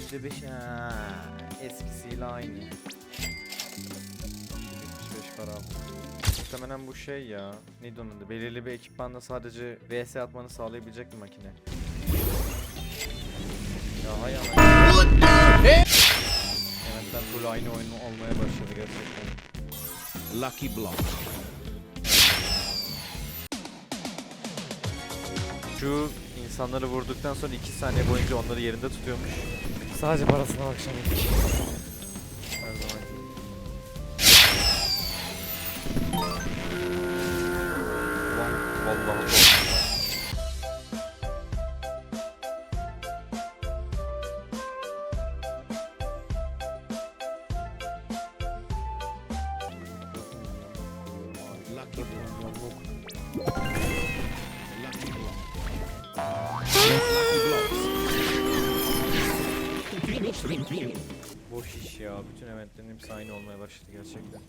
Yüzde beş ha. Eskisiyle aynı. 75 para aldım. Muhtemelen bu şey ya. Neydi onun adı? Belirli bir ekipmanla sadece VS atmanı sağlayabilecek bir makine. Ya hay ana. Elementler full aynı oyun olmaya başladı gerçekten. Lucky Block. Şu insanları vurduktan sonra 2 saniye boyunca onları yerinde tutuyormuş. Sadece parasına bakacağım. Her zaman. Ulan vallahi Block. Lucky Boş iş ya. Bütün eventlerin hepsi aynı olmaya başladı gerçekten.